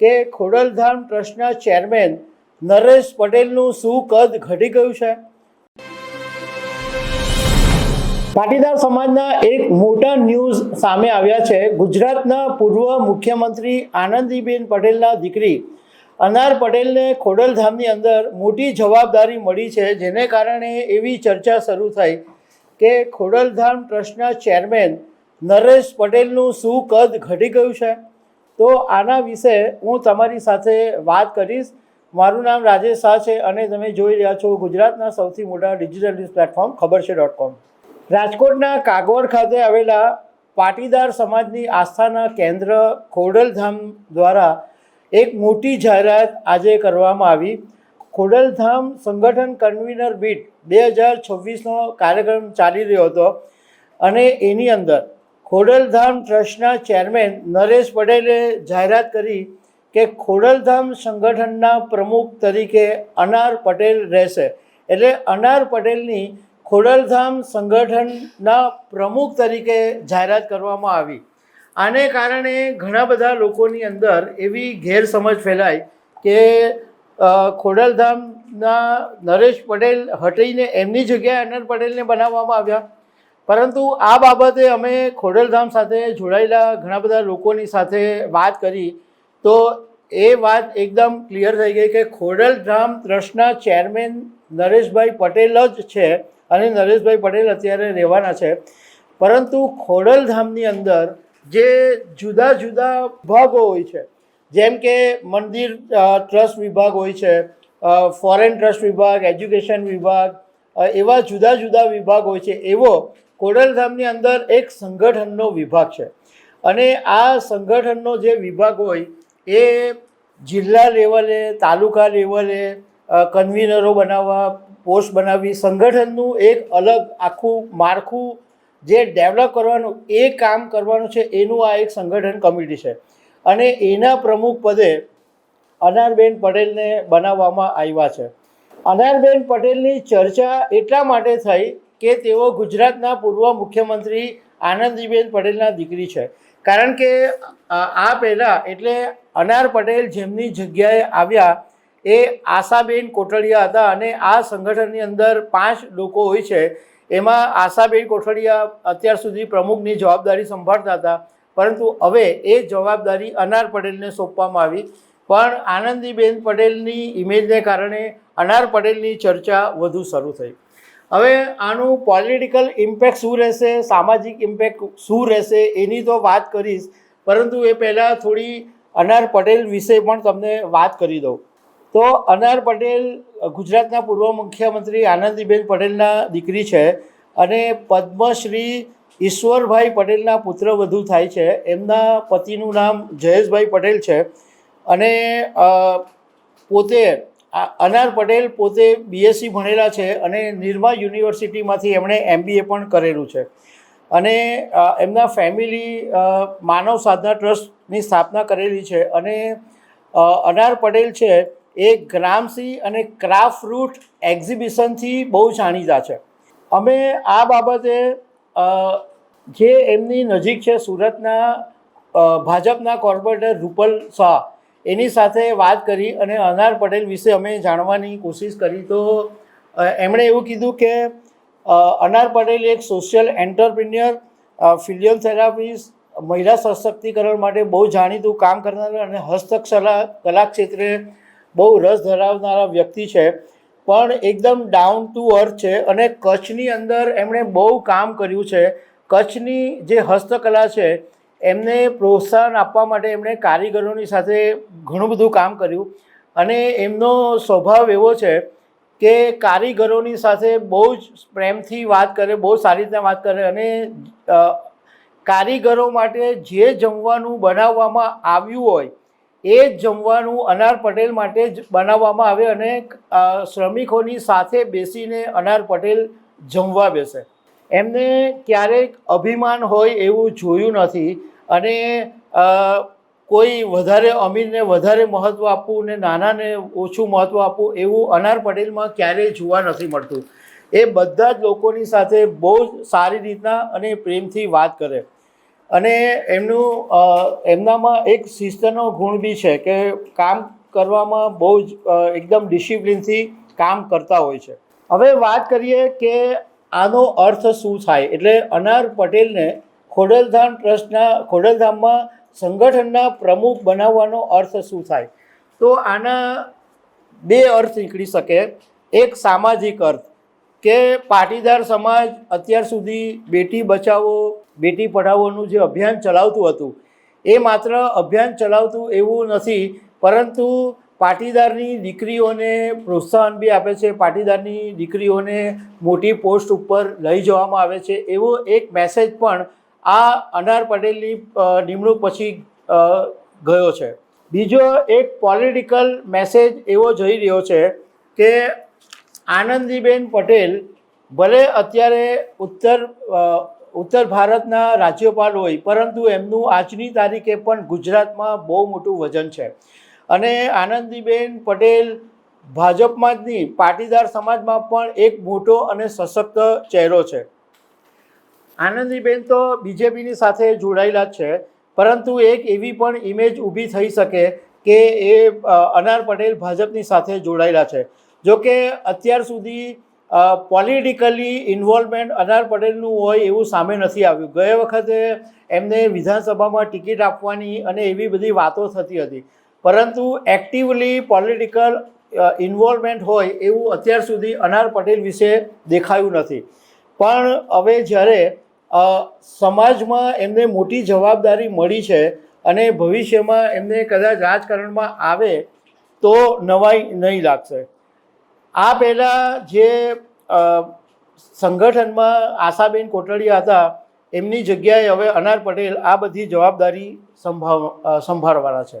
કે ખોડલધામ ટ્રસ્ટના ચેરમેન નરેશ પટેલનું શું કદ ઘટી ગયું છે? પાટીદાર સમાજના એક મોટા ન્યૂઝ સામે આવ્યા છે. ગુજરાતના પૂર્વ મુખ્યમંત્રી આનંદીબેન પટેલના દીકરી અનાર પટેલને ખોડલધામની અંદર મોટી જવાબદારી મળી છે, જેને કારણે એવી ચર્ચા શરૂ થઈ કે ખોડલધામ ટ્રસ્ટના ચેરમેન નરેશ પટેલનું શું કદ ઘટી ગયું છે? તો આના વિશે હું તમારી સાથે વાત કરીશ. મારું નામ રાજેશ શાહ છે અને તમે જોઈ રહ્યા છો ગુજરાતના સૌથી મોટા ડિજિટલ ન્યૂઝ પ્લેટફોર્મ ખબર છે ડોટ કોમ રાજકોટના કાગવડ ખાતે આવેલા પાટીદાર સમાજની આસ્થાના કેન્દ્ર ખોડલધામ દ્વારા એક મોટી જાહેરાત આજે કરવામાં આવી. ખોડલધામ સંગઠન કન્વીનર બીટ બે હજાર છવ્વીસનો કાર્યક્રમ ચાલી રહ્યો હતો અને એની અંદર ખોડલધામ ટ્રસ્ટના ચેરમેન નરેશ પટેલે જાહેરાત કરી કે ખોડલધામ સંગઠનના પ્રમુખ તરીકે અનાર પટેલ રહેશે. એટલે અનાર પટેલની ખોડલધામ સંગઠનના પ્રમુખ તરીકે જાહેરાત કરવામાં આવી. આને કારણે ઘણા બધા લોકોની અંદર એવી ગેરસમજ ફેલાય કે ખોડલધામના નરેશ પટેલ હટીને એમની જગ્યાએ અનર પટેલને બનાવવામાં આવ્યા. પરંતુ આ બાબતે અમે ખોડલધામ સાથે જોડાયેલા ઘણા બધા લોકોની સાથે વાત કરી. તો એ વાત એકદમ ક્લિયર થઈ ગઈ કે ખોડલધામ ટ્રસ્ટના ચેરમેન નરેશભાઈ પટેલ જ છે અને નરેશભાઈ પટેલ અત્યારે રહેવાના છે. પરંતુ ખોડલધામની અંદર જે જુદા જુદા ભાગો હોય છે, જેમ કે મંદિર ટ્રસ્ટ વિભાગ હોય છે ફોરેન ટ્રસ્ટ વિભાગ, એજ્યુકેશન વિભાગ એવા જુદા જુદા વિભાગ હોય છે, એવો ખોડલધામની અંદર એક સંગઠનનો વિભાગ છે. અને આ સંગઠનનો જે વિભાગ હોય, એ જિલ્લા લેવલે, તાલુકા લેવલે કન્વીનરો બનાવવા, પોસ્ટ બનાવવી સંગઠનનું એક અલગ આખું માળખું જે ડેવલપ કરવાનું, એ કામ કરવાનું છે, એનું આ એક સંગઠન કમિટી છે. અને એના પ્રમુખ પદે અનારબેન પટેલને બનાવવામાં આવ્યા છે. અનારબેન પટેલની ચર્ચા એટલા માટે થઈ કે તેઓ ગુજરાતના પૂર્વ મુખ્યમંત્રી આનંદીબેન પટેલના દીકરી છે. કારણ કે આ પહેલાં એટલે અનાર પટેલ જેમની જગ્યાએ આવ્યા એ આશાબેન કોટડિયા હતા અને આ સંગઠનની અંદર પાંચ લોકો હોય છે. એમાં આશાબેન કોટડિયા અત્યાર સુધી પ્રમુખની જવાબદારી સંભાળતા હતા. પરંતુ હવે એ જવાબદારી અનાર પટેલને સોંપવામાં આવી. પણ આનંદીબેન પટેલની ઇમેજને કારણે અનાર પટેલની ચર્ચા વધુ શરૂ થઈ. હવે આનું પોલિટિકલ ઇમ્પેક્ટ શું રહેશે, સામાજિક ઇમ્પેક્ટ શું રહેશે, એની તો વાત કરીશ. પરંતુ એ પહેલાં થોડી અનાર પટેલ વિશે પણ તમને વાત કરી દઉં. તો અનાર પટેલ ગુજરાતના પૂર્વ મુખ્યમંત્રી આનંદીબેન પટેલના દીકરી છે અને પદ્મશ્રી ઈશ્વરભાઈ પટેલના પુત્રવધુ થાય છે. એમના પતિનું નામ જયેશભાઈ પટેલ છે. અને પોતે આ અનાર પટેલ પોતે બીએસસી ભણેલા છે અને નિરમા યુનિવર્સિટીમાંથી એમણે એમબીએ પણ કરેલું છે. અને એમના ફેમિલી માનવ સાધના ટ્રસ્ટની સ્થાપના કરેલી છે અને અનાર પટેલ છે એ ગ્રામસી અને ક્રાફ્ટ રૂટ એક્ઝિબિશનથી બહુ જાણીતા છે. અમે આ બાબતે જે એમની નજીક છે સુરતના ભાજપના કોર્પોરેટર રૂપલ શાહ એની સાથે વાત કરી અને અનાર પટેલ વિશે અમે જાણવાની કોશિશ કરી. તો એમણે એવું કીધું કે અનાર પટેલ એક સોશિયલ એન્ટરપ્રિન્યર ફિલિયલ થેરાપિસ્ટ મહિલા સશક્તિકરણ માટે બહુ જાણીતું કામ કરનાર અને હસ્તકલા, કલા ક્ષેત્રે બહુ રસ ધરાવનારા વ્યક્તિ છે. પણ એકદમ ડાઉન ટુ અર્થ છે અને કચ્છની અંદર એમણે બહુ કામ કર્યું છે. કચ્છની જે હસ્તકલા છે એમને પ્રોત્સાહન આપવા માટે એમણે કારીગરોની સાથે ઘણું બધું કામ કર્યું. અને એમનો સ્વભાવ એવો છે કે કારીગરોની સાથે બહુ જ પ્રેમથી વાત કરે, બહુ સારી રીતે વાત કરે અને કારીગરો માટે જે જમવાનું બનાવવામાં આવ્યું હોય, એ જમવાનું અનાર પટેલ માટે જ બનાવવામાં આવે અને શ્રમિકોની સાથે બેસીને અનાર પટેલ જમવા બેસે. એમને ક્યારેક અભિમાન હોય એવું જોયું નથી અને કોઈ વધારે અમીરને વધારે મહત્ત્વ આપવું ને નાનાને ઓછું મહત્ત્વ આપવું એવું અનાર પટેલમાં ક્યારેય જોવા નથી મળતું. એ બધા જ લોકોની સાથે બહુ જ સારી રીતના અને પ્રેમથી વાત કરે. અને એમનું એમનામાં એક શિસ્તનો ગુણ બી છે કે કામ કરવામાં બહુ જ એકદમ ડિસિપ્લિનથી કામ કરતા હોય છે. હવે વાત કરીએ કે આનો અર્થ શું થાય? એટલે અનાર પટેલને ખોડલધામ ટ્રસ્ટના ખોડલધામમાં સંગઠનના પ્રમુખ બનાવવાનો અર્થ શું થાય? તો આના બે અર્થ નીકળી શકે. એક સામાજિક અર્થ, કે પાટીદાર સમાજ અત્યાર સુધી બેટી બચાવો, બેટી પઢાવોનું જે અભિયાન ચલાવતું હતું, એ માત્ર અભિયાન ચલાવતું એવું નથી, પરંતુ પાટીદારની દીકરીઓને પ્રોત્સાહન બી આપે છે, પાટીદારની દીકરીઓને મોટી પોસ્ટ ઉપર લઈ જવામાં આવે છે. એવો એક મેસેજ પણ આ અનાર પટેલની નિમણૂક પછી ગયો છે. બીજો એક પોલિટિકલ મેસેજ એવો જઈ રહ્યો છે કે આનંદીબેન પટેલ ભલે અત્યારે ઉત્તર ઉત્તર ભારતના રાજ્યપાલ હોય, પરંતુ એમનું આજની તારીખે પણ ગુજરાતમાં બહુ મોટું વજન છે. અને આનંદીબેન પટેલ ભાજપમાં જ નહીં, પાટીદાર સમાજમાં પણ એક મોટો અને સશક્ત ચહેરો છે. આનંદીબેન તો બીજેપીની સાથે જોડાયેલા જ છે, પરંતુ એક એવી પણ ઇમેજ ઊભી થઈ શકે કે એ અનાર પટેલ ભાજપની સાથે જોડાયેલા છે. જો કે અત્યાર સુધી પોલિટિકલી ઇન્વોલ્વમેન્ટ અનાર પટેલનું હોય એવું સામે નથી આવ્યું. ગયા વખતે એમને વિધાનસભામાં ટિકિટ આપવાની અને એવી બધી વાતો થતી હતી. પરંતુ એક્ટિવલી પોલિટિકલ ઇન્વોલ્વમેન્ટ હોય એવું અત્યાર સુધી અનાર પટેલ વિશે દેખાયું નથી. પણ હવે જ્યારે સમાજમાં એમને મોટી જવાબદારી મળી છે અને ભવિષ્યમાં એમને કદાચ રાજકારણમાં આવે તો નવાઈ નહીં લાગશે. આ પહેલાં જે સંગઠનમાં આશાબેન કોટડિયા હતા, એમની જગ્યાએ હવે અનાર પટેલ આ બધી જવાબદારી સંભાળવાના છે.